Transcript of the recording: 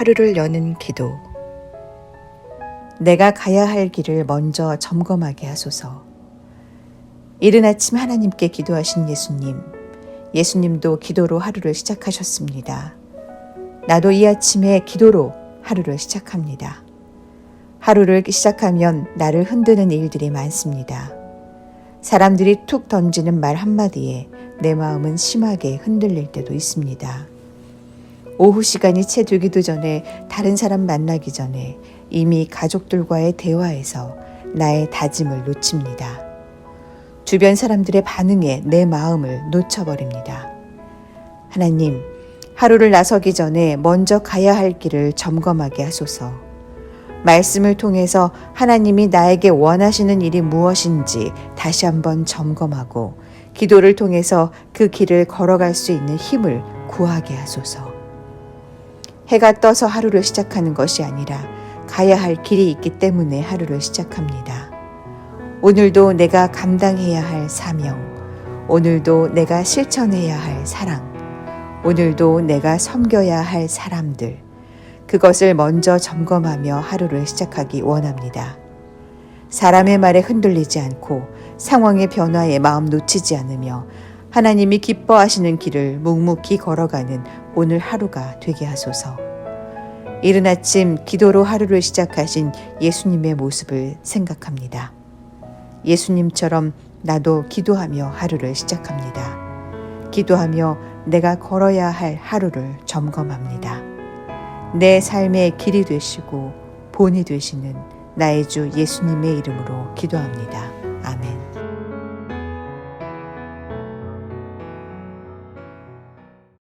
하루를 여는 기도. 내가 가야 할 길을 먼저 점검하게 하소서. 이른 아침 하나님께 기도하신 예수님. 예수님도 기도로 하루를 시작하셨습니다. 나도 이 아침에 기도로 하루를 시작합니다. 하루를 시작하면 나를 흔드는 일들이 많습니다. 사람들이 툭 던지는 말 한마디에 내 마음은 심하게 흔들릴 때도 있습니다. 오후 시간이 채 되기도 전에 다른 사람 만나기 전에 이미 가족들과의 대화에서 나의 다짐을 놓칩니다. 주변 사람들의 반응에 내 마음을 놓쳐버립니다. 하나님, 하루를 나서기 전에 먼저 가야 할 길을 점검하게 하소서. 말씀을 통해서 하나님이 나에게 원하시는 일이 무엇인지 다시 한번 점검하고 기도를 통해서 그 길을 걸어갈 수 있는 힘을 구하게 하소서. 해가 떠서 하루를 시작하는 것이 아니라 가야 할 길이 있기 때문에 하루를 시작합니다. 오늘도 내가 감당해야 할 사명, 오늘도 내가 실천해야 할 사랑, 오늘도 내가 섬겨야 할 사람들, 그것을 먼저 점검하며 하루를 시작하기 원합니다. 사람의 말에 흔들리지 않고 상황의 변화에 마음 놓치지 않으며 하나님이 기뻐하시는 길을 묵묵히 걸어가는 오늘 하루가 되게 하소서. 이른 아침 기도로 하루를 시작하신 예수님의 모습을 생각합니다. 예수님처럼 나도 기도하며 하루를 시작합니다. 기도하며 내가 걸어야 할 하루를 점검합니다. 내 삶의 길이 되시고 본이 되시는 나의 주 예수님의 이름으로 기도합니다.